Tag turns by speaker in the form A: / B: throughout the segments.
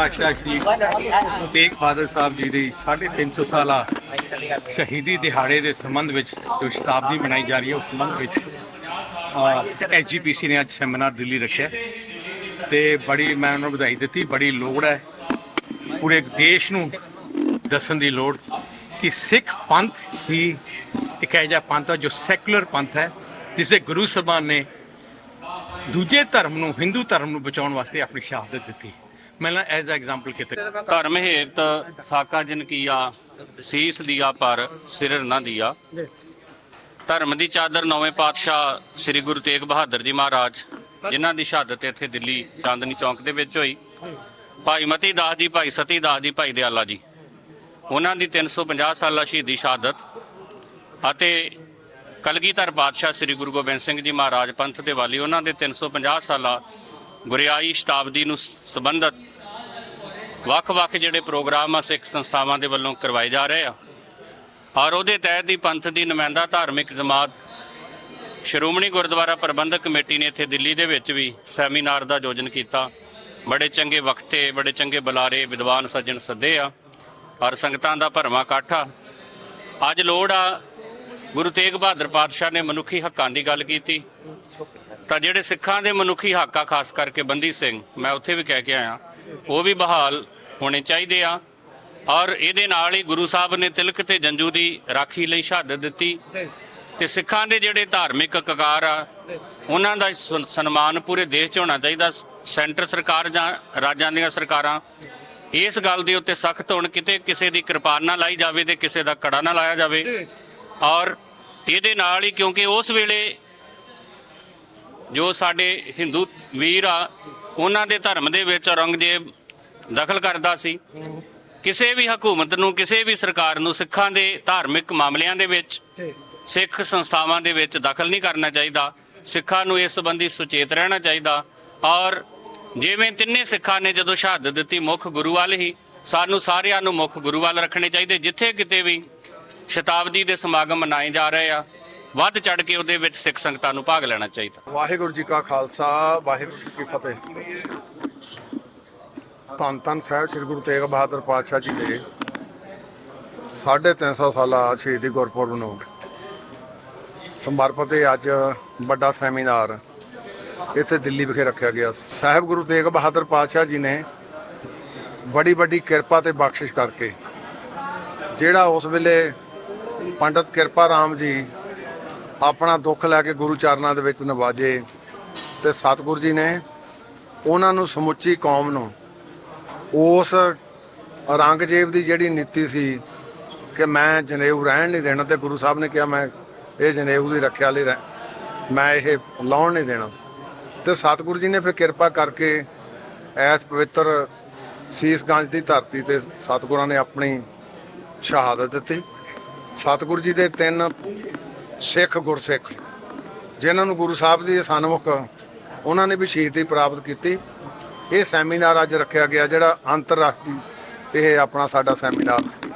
A: ਪਾਤਸ਼ਾਹ ਸ਼੍ਰੀ ਤੇਗ ਬਹਾਦਰ ਸਾਹਿਬ ਜੀ ਦੀ 350 ਸਾਲਾ ਸ਼ਹੀਦੀ ਦਿਹਾੜੇ ਦੇ ਸੰਬੰਧ ਵਿੱਚ ਜੋ ਸ਼ਤਾਬਦੀ ਮਨਾਈ ਜਾ ਰਹੀ ਹੈ, ਉਸ ਸੰਬੰਧ ਵਿੱਚ ਐਜੀਪੀਸੀ ਨੇ ਅੱਜ ਸੈਮੀਨਾਰ ਦਿੱਲੀ ਰੱਖਿਆ ਤੇ ਬੜੀ, ਮੈਂ ਉਹਨਾਂ ਨੂੰ ਵਧਾਈ ਦਿੱਤੀ, ਬੜੀ ਲੋੜ ਹੈ। ਪੂਰੇ ਦੇਸ਼ ਨੂੰ ਦੱਸਣ ਦੀ ਲੋੜ ਕਿ ਸਿੱਖ ਪੰਥ ਹੀ ਇੱਕ ਇਹੋ ਜਿਹਾ ਪੰਥ ਹੈ ਜੋ ਸੈਕੂਲਰ ਪੰਥ ਹੈ ਜਿਸ ਦੇ ਗੁਰੂ ਸਾਹਿਬਾਨ ਨੇ ਦੂਜੇ ਧਰਮ ਨੂੰ, ਹਿੰਦੂ ਧਰਮ ਨੂੰ ਬਚਾਉਣ ਵਾਸਤੇ ਆਪਣੀ ਸ਼ਹਾਦਤ ਦਿੱਤੀ। ਮੈਂ ਨਾ ਐਜ਼ ਅ ਐਗਜ਼ਾਮਪਲ ਕਿਤੇ
B: ਧਰਮ ਹੇਤ ਸਾਕਾ ਜਨ ਕੀਆ ਸੀਸ ਦਿਆ ਪਰ ਸਿਰ ਨਾ ਦਿਆ। ਧਰਮ ਦੀ ਚਾਦਰ ਨੌਵੇਂ ਪਾਤਸ਼ਾਹ ਸ੍ਰੀ ਗੁਰੂ ਤੇਗ ਬਹਾਦਰ ਜੀ ਮਹਾਰਾਜ ਜਿਨ੍ਹਾਂ ਦੀ ਸ਼ਹਾਦਤ ਇੱਥੇ ਦਿੱਲੀ ਚਾਂਦਨੀ ਚੌਂਕ ਦੇ ਵਿੱਚ ਹੋਈ। ਭਾਈ ਮਤੀ ਦਾਸ ਜੀ ਭਾਈ ਸਤੀ ਦਾਸ ਜੀ ਭਾਈ ਦਿਆਲਾ ਜੀ। ਉਹਨਾਂ ਦੀ 350 ਸਾਲਾ ਸ਼ਹੀਦੀ ਸ਼ਹਾਦਤ ਅਤੇ ਕਲਗੀਧਰ ਪਾਤਸ਼ਾਹ ਸ੍ਰੀ ਗੁਰੂ ਗੋਬਿੰਦ ਸਿੰਘ ਜੀ ਮਹਾਰਾਜ ਪੰਥ ਦੇ ਵਾਲੀ ਉਹਨਾਂ ਦੇ 350 ਸਾਲਾ ਗੁਰਿਆਈ ਸ਼ਤਾਬਦੀ ਨੂੰ ਸੰਬੰਧਤ ਵੱਖ-ਵੱਖ ਜਿਹੜੇ ਪ੍ਰੋਗਰਾਮ ਆ ਸਿੱਖ ਸੰਸਥਾਵਾਂ ਦੇ ਵੱਲੋਂ ਕਰਵਾਏ ਜਾ ਰਹੇ ਆ। ਔਰ ਉਹਦੇ ਤਹਿਤ ਹੀ ਪੰਥ ਦੀ ਨੁਮਾਇੰਦਾ ਧਾਰਮਿਕ ਜਮਾਤ ਸ਼੍ਰੋਮਣੀ ਗੁਰਦੁਆਰਾ ਪ੍ਰਬੰਧਕ ਕਮੇਟੀ ਨੇ ਇੱਥੇ ਦਿੱਲੀ ਦੇ ਵਿੱਚ ਵੀ ਸੈਮੀਨਾਰ ਦਾ ਆਯੋਜਨ ਕੀਤਾ। ਬੜੇ ਚੰਗੇ ਵਕਤੇ, ਬੜੇ ਚੰਗੇ ਬੁਲਾਰੇ, ਵਿਦਵਾਨ, ਸੱਜਣ ਸੱਦੇ ਆ ਔਰ ਸੰਗਤਾਂ ਦਾ ਭਰਮਾ ਇਕੱਠ ਆ। ਅੱਜ ਲੋੜ ਆ, ਗੁਰੂ ਤੇਗ ਬਹਾਦਰ ਪਾਤਸ਼ਾਹ ਨੇ ਮਨੁੱਖੀ ਹੱਕਾਂ ਦੀ ਗੱਲ ਕੀਤੀ। ਤਾਂ ਜਿਹੜੇ ਸਿੱਖਾਂ ਦੇ ਮਨੁੱਖੀ ਹੱਕ ਆ ਖਾਸ ਕਰਕੇ ਬੰਦੀ ਸਿੰਘ, ਮੈਂ ਉੱਥੇ ਵੀ ਕਹਿ ਕੇ ਆਇਆ, ਉਹ ਵੀ ਬਹਾਲ ਹੋਣੇ ਚਾਹੀਦੇ ਆ। ਔਰ ਇਹਦੇ ਨਾਲ ਹੀ ਗੁਰੂ ਸਾਹਿਬ ਨੇ ਤਿਲਕ ਤੇ ਜੰਜੂ ਦੀ ਰਾਖੀ ਲਈ ਸ਼ਹਾਦਤ ਦਿੱਤੀ। ਤੇ ਸਿੱਖਾਂ ਦੇ ਜਿਹੜੇ ਧਾਰਮਿਕ ਕਕਾਰ ਆ, ਉਹਨਾਂ ਦਾ ਸਨ- ਸਨਮਾਨ ਪੂਰੇ ਦੇਸ਼ 'ਚ ਹੋਣਾ ਚਾਹੀਦਾ। ਸੈਂਟਰ ਸਰਕਾਰ ਜਾਂ ਰਾਜਾਂ ਦੀਆਂ ਸਰਕਾਰਾਂ ਇਸ ਗੱਲ ਦੇ ਉੱਤੇ ਸਖਤ ਹੋਣ, ਕਿਤੇ ਕਿਸੇ ਦੀ ਕਿਰਪਾਨ ਨਾ ਲਾਈ ਜਾਵੇ ਤੇ ਕਿਸੇ ਦਾ ਕੜਾ ਨਾ ਲਾਇਆ ਜਾਵੇ। ਔਰ ਇਹਦੇ ਨਾਲ ਹੀ ਕਿਉਂਕਿ ਉਸ ਵੇਲੇ ਜੋ ਸਾਡੇ ਹਿੰਦੂ ਵੀਰ ਆ, ਉਹਨਾਂ ਦੇ ਧਰਮ ਦੇ ਵਿੱਚ ਔਰੰਗਜ਼ੇਬ ਦਖਲ ਕਰਦਾ ਸੀ। ਕਿਸੇ ਵੀ ਹਕੂਮਤ ਨੂੰ, ਕਿਸੇ ਵੀ ਸਰਕਾਰ ਨੂੰ ਸਿੱਖਾਂ ਦੇ ਧਾਰਮਿਕ ਮਾਮਲਿਆਂ ਦੇ ਵਿੱਚ, ਸਿੱਖ ਸੰਸਥਾਵਾਂ ਦੇ ਵਿੱਚ ਦਖਲ ਨਹੀਂ ਕਰਨਾ ਚਾਹੀਦਾ। ਸਿੱਖਾਂ ਨੂੰ ਇਸ ਸੰਬੰਧੀ ਸੁਚੇਤ ਰਹਿਣਾ ਚਾਹੀਦਾ। ਔਰ ਜਿਵੇਂ ਤਿੰਨੇ ਸਿੱਖਾਂ ਨੇ ਜਦੋਂ ਸ਼ਹਾਦਤ ਦਿੱਤੀ, ਮੁੱਖ ਗੁਰੂ ਵੱਲ ਹੀ, ਸਾਨੂੰ ਸਾਰਿਆਂ ਨੂੰ ਮੁੱਖ ਗੁਰੂ ਵੱਲ ਰੱਖਣੇ ਚਾਹੀਦੇ। ਜਿੱਥੇ ਕਿਤੇ ਵੀ ਸ਼ਤਾਬਦੀ ਦੇ ਸਮਾਗਮ ਮਨਾਏ ਜਾ ਰਹੇ ਆ ਵੱਧ ਚੜ ਕੇ ਉਹਦੇ ਵਿੱਚ ਸਿੱਖ ਸੰਗਤਾਂ ਨੂੰ ਭਾਗ ਲੈਣਾ ਚਾਹੀਦਾ।
C: ਵਾਹਿਗੁਰੂ ਜੀ ਕਾ ਖਾਲਸਾ, ਵਾਹਿਗੁਰੂ ਜੀ ਕੀ ਫਤਿਹ। ਧੰਨ ਧੰਨ ਸਾਹਿਬ ਸ੍ਰੀ ਗੁਰੂ ਤੇਗ ਬਹਾਦਰ ਪਾਤਸ਼ਾਹ ਜੀ ਦੇ 350 ਸਾਲਾ ਸ਼ਹੀਦੀ ਗੁਰਪੁਰਬ ਨੂੰ ਸਮਰਪਿਤ ਅੱਜ ਵੱਡਾ ਸੈਮੀਨਾਰ ਇੱਥੇ ਦਿੱਲੀ ਵਿਖੇ ਰੱਖਿਆ ਗਿਆ। ਸਾਹਿਬ ਗੁਰੂ ਤੇਗ ਬਹਾਦਰ ਪਾਤਸ਼ਾਹ ਜੀ ਨੇ ਬੜੀ ਵੱਡੀ ਕਿਰਪਾ ਤੇ ਬਖਸ਼ਿਸ਼ ਕਰਕੇ, ਜਿਹੜਾ ਉਸ ਵੇਲੇ ਪੰਡਤ ਕਿਰਪਾ ਰਾਮ ਜੀ ਆਪਣਾ ਦੁੱਖ ਲੈ ਕੇ ਗੁਰੂ ਚਰਨਾਂ ਦੇ ਵਿੱਚ ਨਵਾਜੇ ਤੇ ਸਤਿਗੁਰੂ ਜੀ ਨੇ ਉਹਨਾਂ ਨੂੰ ਸਮੁੱਚੀ ਕੌਮ ਨੂੰ ਉਸ ਔਰੰਗਜ਼ੇਬ ਦੀ ਜਿਹੜੀ ਨੀਤੀ ਸੀ ਕਿ ਮੈਂ ਜਨੇਊ ਰਹਿਣ ਨਹੀਂ ਦੇਣਾ ਤੇ ਗੁਰੂ ਸਾਹਿਬ ਨੇ ਕਿਹਾ ਮੈਂ ਇਹ ਜਨੇਊ ਦੀ ਰੱਖਿਆ ਲਈ ਰਹਿ- ਮੈਂ ਇਹ ਲਾਉਣ ਨਹੀਂ ਦੇਣਾ। ਤੇ ਸਤਿਗੁਰੂ ਜੀ ਨੇ ਫਿਰ ਕਿਰਪਾ ਕਰਕੇ ਐਸ ਪਵਿੱਤਰ ਸੀਸਗੰਜ ਦੀ ਧਰਤੀ ਤੇ ਸਤਿਗੁਰਾਂ ਨੇ ਆਪਣੀ ਸ਼ਹਾਦਤ ਦਿੱਤੀ। ਸਤਿਗੁਰੂ ਜੀ ਦੇ ਤਿੰਨ ਸਿੱਖ ਗੁਰਸਿੱਖ। ਜਿਨ੍ਹਾਂ ਨੂੰ ਗੁਰੂ ਸਾਹਿਬ ਦੀ ਸਨਮੁਖ ਉਹਨਾਂ ਨੇ ਵੀ ਸ਼ਹੀਦੀ ਪ੍ਰਾਪਤ ਕੀਤੀ। ਇਹ ਸੈਮੀਨਾਰ ਅੱਜ ਰੱਖਿਆ ਗਿਆ ਜਿਹੜਾ ਅੰਤਰਰਾਸ਼ਟਰੀ ਇਹ ਆਪਣਾ ਸਾਡਾ ਸੈਮੀਨਾਰ ਸੀ।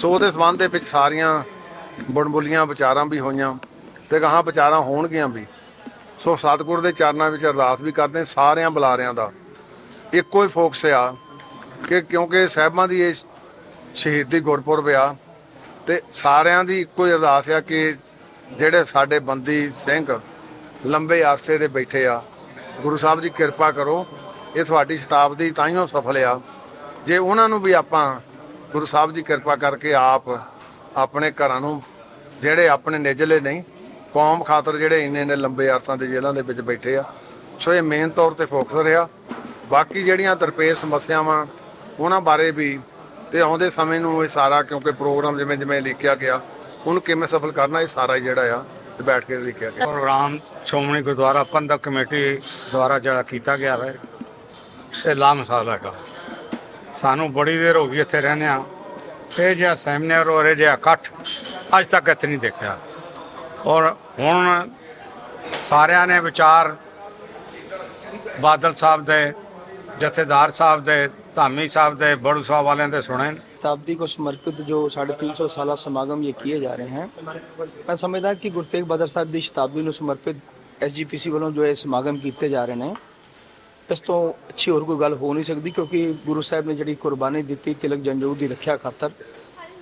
C: ਸੋ ਉਹਦੇ ਸੰਬੰਧ ਦੇ ਵਿੱਚ ਸਾਰੀਆਂ ਬੁਣਬੁਲੀਆਂ ਵਿਚਾਰਾਂ ਵੀ ਹੋਈਆਂ ਤੇ ਗਾਹਾਂ ਵਿਚਾਰਾਂ ਹੋਣਗੀਆਂ ਵੀ। ਸੋ ਸਤਿਗੁਰ ਦੇ ਚਰਨਾਂ ਵਿੱਚ ਅਰਦਾਸ ਵੀ ਕਰਦੇ ਸਾਰਿਆਂ ਬੁਲਾਰਿਆਂ ਦਾ। ਇੱਕੋ ਹੀ ਫੋਕਸ ਆ ਕਿ ਕਿਉਂਕਿ ਸਾਹਿਬਾਂ ਦੀ ਇਹ ਸ਼ਹੀਦੀ ਗੁਰਪੁਰਬ ਆ ਤੇ ਸਾਰਿਆਂ ਦੀ ਇੱਕੋ ਹੀ ਅਰਦਾਸ ਆ ਕਿ ਜਿਹੜੇ ਸਾਡੇ ਬੰਦੀ ਸਿੰਘ ਲੰਬੇ ਅਰਸੇ ਦੇ ਬੈਠੇ ਆ, ਗੁਰੂ ਸਾਹਿਬ ਜੀ ਕਿਰਪਾ ਕਰੋ, ਇਹ ਤੁਹਾਡੀ ਸ਼ਤਾਬਦੀ ਤਾਈਓ ਸਫਲ ਆ। ਜੇ ਉਹਨਾਂ ਨੂੰ ਵੀ ਆਪਾਂ ਗੁਰੂ ਸਾਹਿਬ ਜੀ ਕਿਰਪਾ ਕਰਕੇ ਆਪ ਆਪਣੇ ਘਰਾਂ ਨੂੰ ਜਿਹੜੇ ਆਪਣੇ ਨਿਜਲੇ ਨਹੀਂ, ਕੌਮ ਖਾਤਰ ਜਿਹੜੇ ਇੰਨੇ ਇੰਨੇ ਲੰਬੇ ਅਰਸਾਂ ਦੇ ਜੇਲ੍ਹਾਂ ਦੇ ਵਿੱਚ ਬੈਠੇ ਆ, ਸੋ ਇਹ ਮੇਨ ਤੌਰ ਤੇ ਫੋਕਸ ਰਿਹਾ। ਬਾਕੀ ਜਿਹੜੀਆਂ ਦਰਪੇਸ਼ ਸਮੱਸਿਆਵਾਂ, ਉਹਨਾਂ ਬਾਰੇ ਵੀ ਤੇ ਆਉਂਦੇ ਸਮੇਂ ਨੂੰ ਇਹ ਸਾਰਾ ਕਿਉਂਕਿ ਪ੍ਰੋਗਰਾਮ ਜਿਵੇਂ ਜਿਵੇਂ ਲਿਖਿਆ ਗਿਆ ਉਹਨੂੰ ਕਿਵੇਂ ਸਫਲ ਕਰਨਾ, ਇਹ ਸਾਰਾ ਹੀ ਜਿਹੜਾ ਆ, ਤੇ ਬੈਠ ਕੇ ਲਿਖਿਆ ਗਿਆ।
A: ਪ੍ਰੋਗਰਾਮ ਸ਼੍ਰੋਮਣੀ ਗੁਰਦੁਆਰਾ ਪ੍ਰਬੰਧਕ ਕਮੇਟੀ ਦੁਆਰਾ ਜਿਹੜਾ ਕੀਤਾ ਗਿਆ ਹੈ ਇਹ ਲਾਮਸਾਲ ਹੈਗਾ। ਸਾਨੂੰ ਬੜੀ ਦੇਰ ਹੋ ਗਈ ਇੱਥੇ ਰਹਿੰਦੇ ਆ ਇਹ ਜਿਹਾ ਸੈਮੀਨਾਰ ਔਰ ਇਹ ਜਿਹਾ ਇਕੱਠ ਅੱਜ ਤੱਕ ਇੱਥੇ ਨਹੀਂ ਦੇਖਿਆ। ਔਰ ਹੁਣ ਸਾਰਿਆਂ ਨੇ ਵਿਚਾਰ ਬਾਦਲ ਸਾਹਿਬ ਦੇ, ਜਥੇਦਾਰ ਸਾਹਿਬ ਦੇ ਧਾਮੀ ਸਾਹਿਬ ਦੇ ਬੜੂ ਸਾਹਿਬ ਵਾਲਿਆਂ ਦੇ ਸੁਣੇ
D: ਸ਼ਤਾਬਦੀ ਕੋ ਸਮਰਪਿਤ ਜੋ 350 ਸਾਲਾ ਸਮਾਗਮ ਇਹ ਕੀਏ ਜਾ ਰਹੇ ਹਨ ਮੈਂ ਸਮਝਦਾ ਕਿ ਗੁਰੂ ਤੇਗ ਬਹਾਦਰ ਸਾਹਿਬ ਦੀ ਸ਼ਤਾਬਦੀ ਨੂੰ ਸਮਰਪਿਤ ਐਸਜੀਪੀਸੀ ਵੱਲੋਂ ਜੋ ਇਹ ਸਮਾਗਮ ਕੀਤੇ ਜਾ ਰਹੇ ਨੇ, ਇਸ ਤੋਂ ਅੱਛੀ ਹੋਰ ਕੋਈ ਗੱਲ ਹੋ ਨਹੀਂ ਸਕਦੀ ਕਿਉਂਕਿ ਗੁਰੂ ਸਾਹਿਬ ਨੇ ਜਿਹੜੀ ਕੁਰਬਾਨੀ ਦਿੱਤੀ ਤਿਲਕ ਜੰਜੂ ਦੀ ਰੱਖਿਆ ਖਾਤਰ,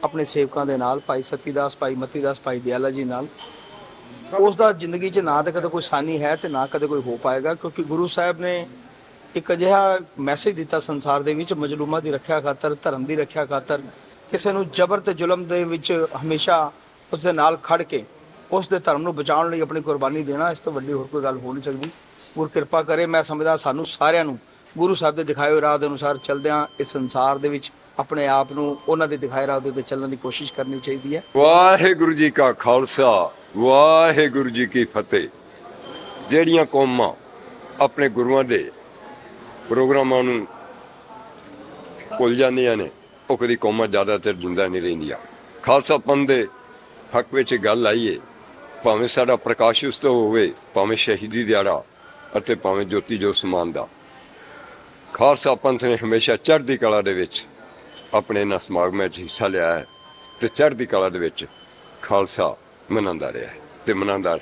D: ਆਪਣੇ ਸੇਵਕਾਂ ਦੇ ਨਾਲ, ਭਾਈ ਸਤੀਦਾਸ, ਭਾਈ ਮਤੀਦਾਸ, ਭਾਈ ਦਿਆਲਾ ਜੀ ਨਾਲ, ਉਸ ਦਾ ਜ਼ਿੰਦਗੀ 'ਚ ਨਾ ਤਾਂ ਕਦੇ ਕੋਈ ਸਾਨੀ ਹੈ ਤੇ ਨਾ ਕਦੇ ਕੋਈ ਹੋ ਪਾਏਗਾ ਕਿਉਂਕਿ ਗੁਰੂ ਸਾਹਿਬ ਨੇ ਇੱਕ ਅਜਿਹਾ ਮੈਸੇਜ ਦਿੱਤਾ ਸੰਸਾਰ ਦੇ ਵਿੱਚ, ਮਜਲੂਮਾਂ ਦੀ ਰੱਖਿਆ ਖਾਤਰ, ਧਰਮ ਦੀ ਰੱਖਿਆ ਖਾਤਰ, ਕਿਸੇ ਨੂੰ ਜ਼ਬਰ ਤੇ ਜ਼ੁਲਮ ਦੇ ਵਿੱਚ ਹਮੇਸ਼ਾ ਉਸ ਦੇ ਨਾਲ ਖੜ ਕੇ ਉਸ ਦੇ ਧਰਮ ਨੂੰ ਬਚਾਉਣ ਲਈ ਆਪਣੀ ਕੁਰਬਾਨੀ ਦੇਣਾ, ਇਸ ਤੋਂ ਵੱਡੀ ਹੋਰ ਕੋਈ ਗੱਲ ਹੋ ਨਹੀਂ ਸਕਦੀ। ਗੁਰ ਕਿਰਪਾ ਕਰੇ, ਮੈਂ ਸਮਝਦਾ ਸਾਨੂੰ ਸਾਰਿਆਂ ਨੂੰ ਗੁਰੂ ਸਾਹਿਬ ਦੇ ਦਿਖਾਏ ਹੋਏ ਰਾਹ ਦੇ ਅਨੁਸਾਰ ਚੱਲਦਿਆਂ ਇਸ ਸੰਸਾਰ ਦੇ ਵਿੱਚ ਆਪਣੇ ਆਪ ਨੂੰ ਉਹਨਾਂ ਦੇ ਦਿਖਾਏ ਰਾਹ ਦੇ ਉੱਤੇ ਚੱਲਣ ਦੀ ਕੋਸ਼ਿਸ਼ ਕਰਨੀ ਚਾਹੀਦੀ ਹੈ।
E: ਵਾਹਿਗੁਰੂ ਜੀ ਕਾ ਖਾਲਸਾ, ਵਾਹਿਗੁਰੂ ਜੀ ਕੀ ਫਤਿਹ। ਜਿਹੜੀਆਂ ਕੌਮਾਂ ਆਪਣੇ ਗੁਰੂਆਂ ਦੇ ਪ੍ਰੋਗਰਾਮਾਂ ਨੂੰ ਭੁੱਲ ਜਾਂਦੀਆਂ ਨੇ। ਉਹ ਕਦੀ ਕੌਮਾਂ ਜ਼ਿਆਦਾਤਰ ਜਿੰਦਾ ਨਹੀਂ ਰਹਿੰਦੀਆਂ। ਖਾਲਸਾ ਪੰਥ ਦੇ ਹੱਕ ਵਿੱਚ ਗੱਲ ਆਈਏ ਭਾਵੇਂ ਸਾਡਾ ਪ੍ਰਕਾਸ਼ ਉਤਸਵ ਹੋਵੇ, ਭਾਵੇਂ ਸ਼ਹੀਦੀ ਦਿਹਾੜਾ ਅਤੇ ਭਾਵੇਂ ਜੋਤੀ ਜੋ ਸਮਾਨ ਦਾ। ਖਾਲਸਾ ਪੰਥ ਨੇ ਹਮੇਸ਼ਾ ਚੜ੍ਹਦੀ ਕਲਾ ਦੇ ਵਿੱਚ ਆਪਣੇ ਇਹਨਾਂ ਸਮਾਗਮਾਂ 'ਚ ਹਿੱਸਾ ਲਿਆ ਹੈ ਤੇ ਚੜ੍ਹਦੀ ਕਲਾ ਦੇ ਵਿੱਚ ਖਾਲਸਾ ਮਨਾਉਂਦਾ ਰਿਹਾ ਹੈ ਤੇ ਮਨਾਉਂਦਾ